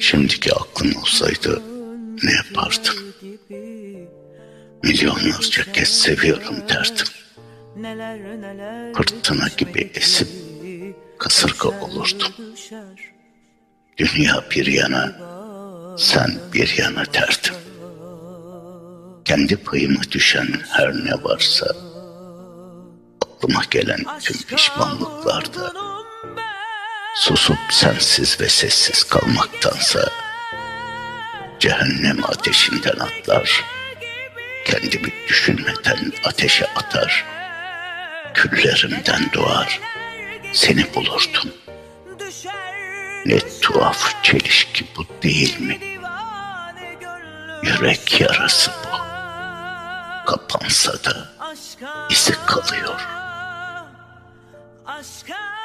Şimdiki aklın olsaydı ne yapardın? gibi Milyonlarca kez seviyorum derdim. Fırtına gibi esip kasırga olurdum. Dünya bir yana, sen bir yana derdim. Kendi payıma düşen her ne varsa, aklıma gelen tüm pişmanlıklarda, susup sensiz ve sessiz kalmaktansa, cehennem ateşinden atlar, kendimi düşünmeden ateşe atar, küllerimden doğar, seni bulurdum. Ne tuhaf çelişki bu değil mi? Yürek yarası bu. Kapansa da izi kalıyor. Aşka